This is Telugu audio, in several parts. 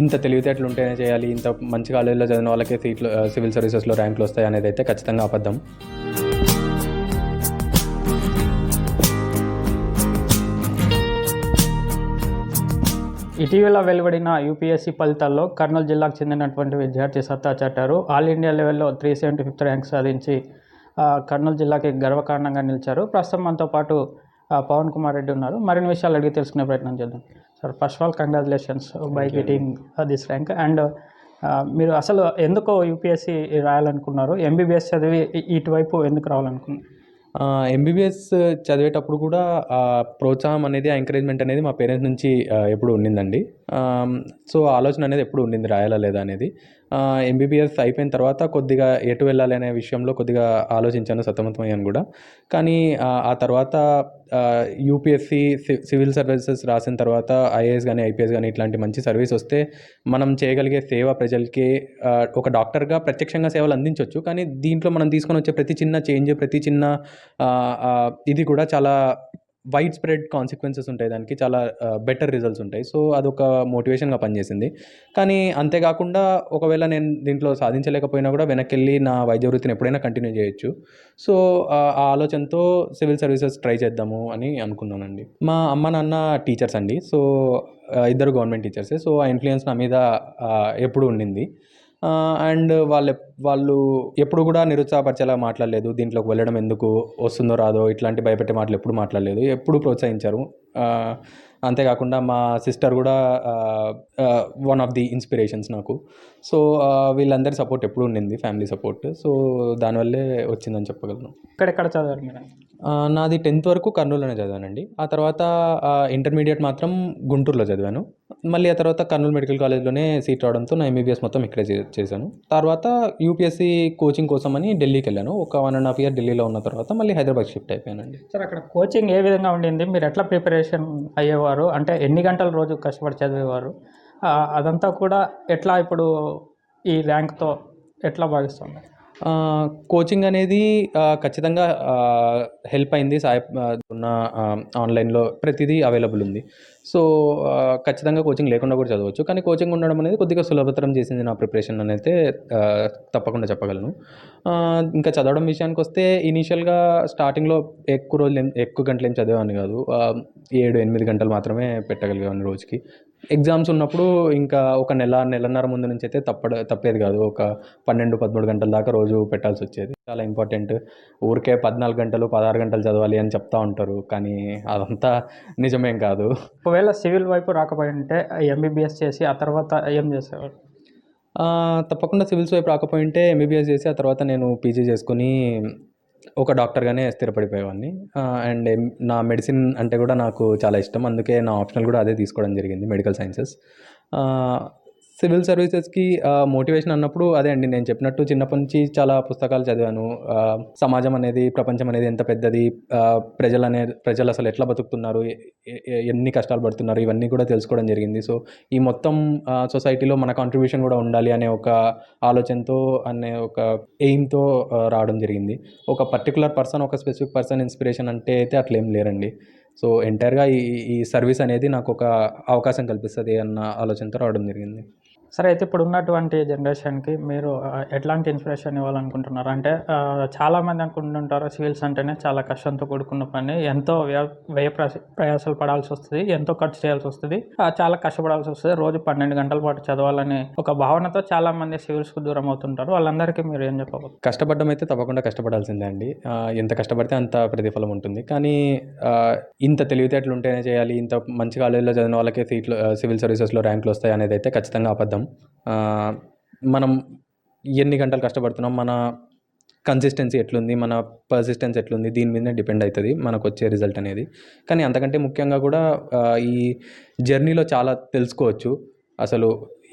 ఇంత తెలివితేటలు ఉంటేనే చేయాలి ఇంత మంచి కాలేజీలో చదివిన వాళ్ళకే సీట్లు సివిల్ సర్వీసెస్లో ర్యాంకులు వస్తాయి అనేది అయితే ఖచ్చితంగా అబద్ధం. ఇటీవల వెలువడిన యూపీఎస్సీ ఫలితాల్లో కర్నూలు జిల్లాకు చెందినటువంటి విద్యార్థి సత్తా చాటారు. ఆల్ ఇండియా లెవెల్లో త్రీ సెవెంటీ ఫిఫ్త్ ర్యాంక్ సాధించి కర్నూలు జిల్లాకి గర్వకారణంగా నిలిచారు. ప్రస్తుతం మనతో పాటు పవన్ కుమార్ రెడ్డి ఉన్నారు. మరిన్ని విషయాలు అడిగి తెలుసుకునే ప్రయత్నం చేద్దాం. Sir first of all congratulations by getting this rank and మీరు అసలు ఎందుకో యూపీఎస్సీ రాయాలనుకున్నారు ఎంబీబీఎస్ చదివి ఇటువైపు ఎందుకు రావాలనుకున్నారు? ఎంబీబీఎస్ చదివేటప్పుడు కూడా ప్రోత్సాహం అనేది ఆ ఎంకరేజ్మెంట్ అనేది మా పేరెంట్స్ నుంచి ఎప్పుడు ఉండిందండి. సో ఆలోచన అనేది ఎప్పుడు ఉండింది రాయాలా లేదా అనేది. ఎంబీబీఎస్ అయిపోయిన తర్వాత కొద్దిగా ఎటు వెళ్ళాలి అనే విషయంలో కొద్దిగా ఆలోచించాను సతమతమయ్యాను కూడా. కానీ ఆ, తర్వాత యూపీఎస్సి సివిల్ సర్వీసెస్ రాసిన తర్వాత ఐఏఎస్ కానీ ఐపీఎస్ కానీ ఇట్లాంటి మంచి సర్వీస్ వస్తే మనం చేయగలిగే సేవ ప్రజలకి ఒక డాక్టర్గా ప్రత్యక్షంగా సేవలు అందించవచ్చు కానీ దీంట్లో మనం తీసుకొని వచ్చే ప్రతి చిన్న చేంజ్ ప్రతి చిన్న ఇది కూడా చాలా వైడ్ స్ప్రెడ్ కాన్సిక్వెన్సెస్ ఉంటాయి. దానికి చాలా బెటర్ రిజల్ట్స్ ఉంటాయి. సో అదొక మోటివేషన్గా పనిచేసింది. కానీ అంతేకాకుండా ఒకవేళ నేను దీంట్లో సాధించలేకపోయినా కూడా వెనక్కి వెళ్ళి నా వైద్య వృత్తిని ఎప్పుడైనా కంటిన్యూ చేయొచ్చు. సో ఆ ఆలోచనతో సివిల్ సర్వీసెస్ ట్రై చేద్దాము అని అనుకున్నానండి. మా అమ్మ నాన్న టీచర్స్ అండి. సో ఇద్దరు గవర్నమెంట్ టీచర్సే. సో ఆ ఇన్ఫ్లుయెన్స్ నా మీద ఎప్పుడు ఉండింది. అండ్ వాళ్ళు వాళ్ళు ఎప్పుడు కూడా నిరుత్సాహపరిచేలా మాట్లాడలేదు. దీంట్లోకి వెళ్ళడం ఎందుకు వస్తుందో రాదో ఇట్లాంటి భయపెట్టే మాటలు ఎప్పుడు మాట్లాడలేదు. ఎప్పుడు ప్రోత్సహించారు. అంతేకాకుండా మా సిస్టర్ కూడా వన్ ఆఫ్ ది ఇన్స్పిరేషన్స్ నాకు. సో వీళ్ళందరి సపోర్ట్ ఎప్పుడు ఉండింది ఫ్యామిలీ సపోర్ట్ సో దానివల్లే వచ్చిందని చెప్పగలను. ఇక్కడెక్కడ చదివారు మీరు నాది టెన్త్ వరకు కర్నూలులోనే చదివానండి. ఆ తర్వాత ఇంటర్మీడియట్ మాత్రం గుంటూరులో చదివాను. మళ్ళీ ఆ తర్వాత కర్నూలు మెడికల్ కాలేజ్లోనే సీట్ రావడంతో నా ఎంబీబీఎస్ మొత్తం ఇక్కడే చేశాను. తర్వాత యూపీఎస్సీ కోచింగ్ కోసం అని ఢిల్లీకి వెళ్ళాను. ఒక వన్ అండ్ హాఫ్ ఇయర్ ఢిల్లీలో ఉన్న తర్వాత మళ్ళీ హైదరాబాద్ షిఫ్ట్ అయిపోయానండి. సార్ అక్కడ కోచింగ్ ఏ విధంగా ఉండింది? మీరు ఎట్లా ప్రిపరేషన్ అయ్యేవారు అంటే ఎన్ని గంటలు రోజు కష్టపడి చదివేవారు అదంతా కూడా ఎట్లా ఇప్పుడు ఈ ర్యాంక్తో ఎట్లా భావిస్తుంది కోచింగ్ అనేది ఖచ్చితంగా హెల్ప్ అయింది. సాయ ఉన్న ఆన్లైన్లో ప్రతిదీ అవైలబుల్ ఉంది. సో ఖచ్చితంగా కోచింగ్ లేకుండా కూడా చదవచ్చు. కానీ కోచింగ్ ఉండడం అనేది కొద్దిగా సులభతరం చేసింది నా ప్రిపరేషన్ అని అయితే తప్పకుండా చెప్పగలను. ఇంకా చదవడం విషయానికి వస్తే ఇనీషియల్గా స్టార్టింగ్లో ఎక్కువ రోజులు ఎక్కువ గంటలు ఏం చదివేవాడిని కాదు. ఏడు ఎనిమిది గంటలు మాత్రమే పెట్టగలిగేవాడిని రోజుకి. ఎగ్జామ్స్ ఉన్నప్పుడు ఇంకా ఒక నెల నెలన్నర ముందు నుంచి అయితే తప్పడ తప్పేది కాదు. ఒక పన్నెండు పదమూడు గంటల దాకా రోజు పెట్టాల్సి వచ్చేది. చాలా ఇంపార్టెంట్. ఊరికే పద్నాలుగు గంటలు పదహారు గంటలు చదవాలి అని చెప్తా ఉంటారు. కానీ అదంతా నిజమేం కాదు. ఒకవేళ సివిల్ వైపు రాకపోయి ఉంటే ఎంబీబీఎస్ చేసి ఆ తర్వాత ఏం చేసేవారు తప్పకుండా సివిల్స్ వైపు రాకపోయింటే ఎంబీబీఎస్ చేసి ఆ తర్వాత నేను పీజీ చేసుకుని ఒక డాక్టర్గానే స్థిరపడిపోయేవాడిని. అండ్ నా మెడిసిన్ అంటే కూడా నాకు చాలా ఇష్టం. అందుకే నా ఆప్షనల్ కూడా అదే తీసుకోవడం జరిగింది మెడికల్ సైన్సెస్. సివిల్ సర్వీసెస్కి మోటివేషన్ అన్నప్పుడు అదే అండి. నేను చెప్పినట్టు చిన్నప్పటి నుంచి చాలా పుస్తకాలు చదివాను. సమాజం అనేది ప్రపంచం అనేది ఎంత పెద్దది ప్రజలు అనే ప్రజలు అసలు ఎట్లా బతుకుతున్నారు ఎన్ని కష్టాలు పడుతున్నారు ఇవన్నీ కూడా తెలుసుకోవడం జరిగింది. సో ఈ మొత్తం సొసైటీలో మన కాంట్రిబ్యూషన్ కూడా ఉండాలి అనే ఒక ఆలోచనతో అనే ఒక ఎయిమ్తో రావడం జరిగింది. ఒక పర్టికులర్ పర్సన్ ఒక స్పెసిఫిక్ పర్సన్ ఇన్స్పిరేషన్ అంటే అయితే అట్లేం లేరండి. సో ఎంటైర్గా ఈ ఈ సర్వీస్ అనేది నాకు ఒక అవకాశం కల్పిస్తుంది అన్న ఆలోచనతో రావడం జరిగింది. సరే అయితే ఇప్పుడు ఉన్నటువంటి జనరేషన్కి మీరు ఎట్లాంటి ఇన్స్పిరేషన్ ఇవ్వాలనుకుంటున్నారు? అంటే చాలామంది అనుకుంటుంటారు సివిల్స్ అంటేనే చాలా కష్టంతో కూడుకున్న పని ఎంతో వ్యయ వ్యయ ప్రయాసాలు పడాల్సి వస్తుంది ఎంతో ఖర్చు చేయాల్సి వస్తుంది చాలా కష్టపడాల్సి వస్తుంది రోజు పన్నెండు గంటల పాటు చదవాలని ఒక భావనతో చాలా మంది సివిల్స్కు దూరం అవుతుంటారు. వాళ్ళందరికీ మీరు ఏం చెప్పవచ్చు కష్టపడడం అయితే తప్పకుండా కష్టపడాల్సిందే అండి. ఎంత కష్టపడితే అంత ప్రతిఫలం ఉంటుంది. కానీ ఇంత తెలివితేటలు ఉంటేనే చేయాలి ఇంత మంచి కాలేజీలో చదివిన వాళ్ళకే సీట్లు సివిల్ సర్వీసెస్లో ర్యాంకులు వస్తాయి అనేది అయితే ఖచ్చితంగా అబద్ధం. ఆ, మనం ఎన్ని గంటలు కష్టపడుతున్నాం మన కన్సిస్టెన్సీ ఎట్లుంది మన పర్సిస్టెన్స్ ఎట్లుంది దీని మీదనే డిపెండ్ అవుతుంది మనకు వచ్చే రిజల్ట్ అనేది. కానీ అంతకంటే ముఖ్యంగా కూడా ఈ జర్నీలో చాలా తెలుసుకోవచ్చు. అసలు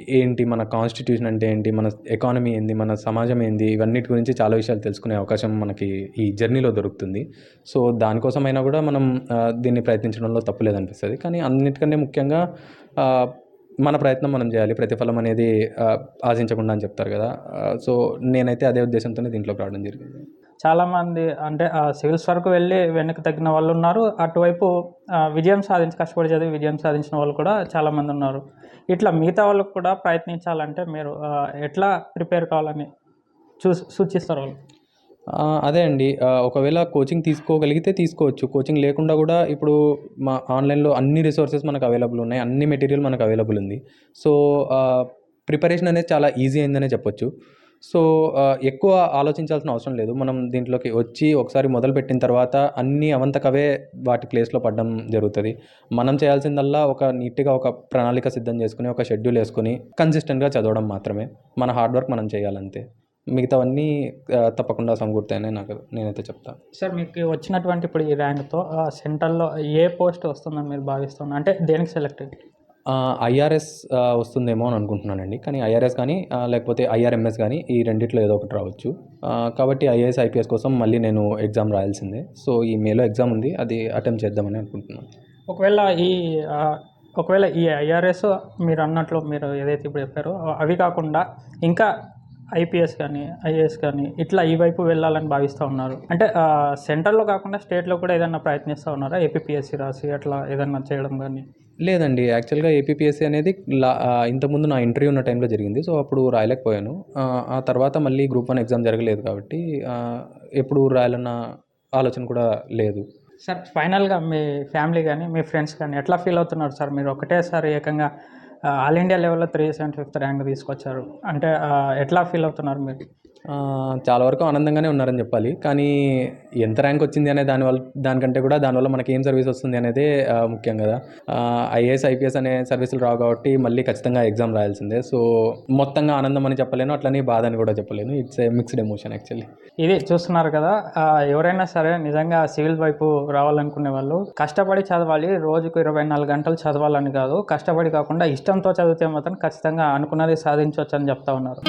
ఏంటి మన కాన్స్టిట్యూషన్ అంటే ఏంటి మన ఎకానమీ ఏంది మన సమాజం ఏంది ఇవన్నిటి గురించి చాలా విషయాలు తెలుసుకునే అవకాశం మనకి ఈ జర్నీలో దొరుకుతుంది. సో దానికోసమైనా కూడా మనం దీన్ని ప్రయత్నించడంలో తప్పు లేదనిపిస్తుంది కానీ అన్నిటికంటే ముఖ్యంగా మన ప్రయత్నం మనం చేయాలి. ప్రతిఫలం అనేది ఆశించకుండా అని చెప్తారు కదా. సో నేనైతే అదే ఉద్దేశంతోనే దీంట్లోకి రావడం జరిగింది. చాలామంది అంటే ఆ సివిల్స్ వరకు వెళ్ళి వెనక్కి తగ్గిన వాళ్ళు ఉన్నారు. అటువైపు విజయం సాధించి కష్టపడి చదివి విజయం సాధించిన వాళ్ళు కూడా చాలామంది ఉన్నారు. ఇట్లా మిగతా వాళ్ళకు కూడా ప్రయత్నించాలంటే మీరు ఎట్లా ప్రిపేర్ కావాలని చూ సూచిస్తారు వాళ్ళు? అదే అండి. ఒకవేళ కోచింగ్ తీసుకోగలిగితే తీసుకోవచ్చు. కోచింగ్ లేకుండా కూడా ఇప్పుడు మా ఆన్లైన్లో అన్ని రిసోర్సెస్ మనకు అవైలబుల్ ఉన్నాయి. అన్ని మెటీరియల్ మనకు అవైలబుల్ ఉంది. సో ప్రిపరేషన్ అనేది చాలా ఈజీ అయిందనే చెప్పొచ్చు. సో ఎక్కువ ఆలోచించాల్సిన అవసరం లేదు. మనం దీంట్లోకి వచ్చి ఒకసారి మొదలు పెట్టిన తర్వాత అన్నీ అవంతకవే వాటి ప్లేస్లో పడడం జరుగుతుంది. మనం చేయాల్సిందల్లా ఒక నీట్గా ఒక ప్రణాళిక సిద్ధం చేసుకుని ఒక షెడ్యూల్ వేసుకుని కన్సిస్టెంట్గా చదవడం మాత్రమే. మన హార్డ్ వర్క్ మనం చేయాలంతే. మిగతావన్నీ తప్పకుండా సమకూరుతాయని నాకు నేనైతే చెప్తాను సార్ మీకు వచ్చినటువంటి ఇప్పుడు ఈ ర్యాంక్తో సెంట్రల్లో ఏ పోస్ట్ వస్తుందని మీరు భావిస్తున్నారు? అంటే దేనికి సెలెక్ట్ ఐఆర్ఎస్ వస్తుందేమో అని అనుకుంటున్నానండి. కానీ ఐఆర్ఎస్ కానీ లేకపోతే ఐఆర్ఎంఎస్ కానీ ఈ రెండిట్లో ఏదో ఒకటి రావచ్చు. కాబట్టి ఐఏఎస్ ఐపీఎస్ కోసం మళ్ళీ నేను ఎగ్జామ్ రాయాల్సిందే. సో ఈ మేలో ఎగ్జామ్ ఉంది అది అటెంప్ట్ చేద్దామని అనుకుంటున్నాను. ఒకవేళ ఈ ఒకవేళ ఈ ఐఆర్ఎస్ మీరు అన్నట్లు మీరు ఏదైతే ఇప్పుడు చెప్పారో అవి కాకుండా ఇంకా ఐపీఎస్ కానీ ఐఏఎస్ కానీ ఇట్లా ఈ వైపు వెళ్ళాలని భావిస్తూ ఉన్నారు. అంటే ఆ, సెంట్రల్లో కాకుండా స్టేట్లో కూడా ఏదైనా ప్రయత్నిస్తూ ఉన్నారా? ఏపీఎస్సి రాసి అట్లా ఏదైనా చేయడం కానీ? లేదండి. యాక్చువల్గా ఏపీఎస్సీ అనేది లా ఇంతకుముందు నా ఇంటర్వ్యూ ఉన్న టైంలో జరిగింది. సో అప్పుడు రాయలేకపోయాను. ఆ, తర్వాత మళ్ళీ గ్రూప్ వన్ ఎగ్జామ్ జరగలేదు కాబట్టి ఎప్పుడు రాయాలన్న ఆలోచన కూడా లేదు. సార్ ఫైనల్గా మీ ఫ్యామిలీ కానీ మీ ఫ్రెండ్స్ కానీ ఎట్లా ఫీల్ అవుతున్నారు సార్? మీరు ఒకటేసారి ఏకంగా ఆల్ ఇండియా లెవెల్లో త్రీ సెవెంటీ ఫిఫ్త్ ర్యాంక్ తీసుకొచ్చారు. అంటే ఎట్లా ఫీల్ అవుతున్నారు మీరు? చాలా వరకు ఆనందంగానే ఉన్నారని చెప్పాలి. కానీ ఎంత ర్యాంక్ వచ్చింది అనే దానివల్ల దానికంటే కూడా దానివల్ల మనకి ఏం సర్వీస్ వస్తుంది అనేదే ముఖ్యం కదా. ఐఏఎస్ ఐపీఎస్ అనే సర్వీసులు రావు కాబట్టి మళ్ళీ ఖచ్చితంగా ఎగ్జామ్ రాయాల్సిందే. సో మొత్తంగా ఆనందం అని చెప్పలేను అట్లనే బాధ అని కూడా చెప్పలేను. It's a mixed emotion actually ఇది చూస్తున్నారు కదా ఎవరైనా సరే నిజంగా సివిల్ వైపు రావాలనుకునే వాళ్ళు కష్టపడి చదవాలి రోజుకు ఇరవై నాలుగు గంటలు చదవాలని కాదు కష్టపడి కాకుండా ఇష్టంతో చదివితే మాత్రం ఖచ్చితంగా అనుకున్నది సాధించవచ్చు అని చెప్తా ఉన్నారు.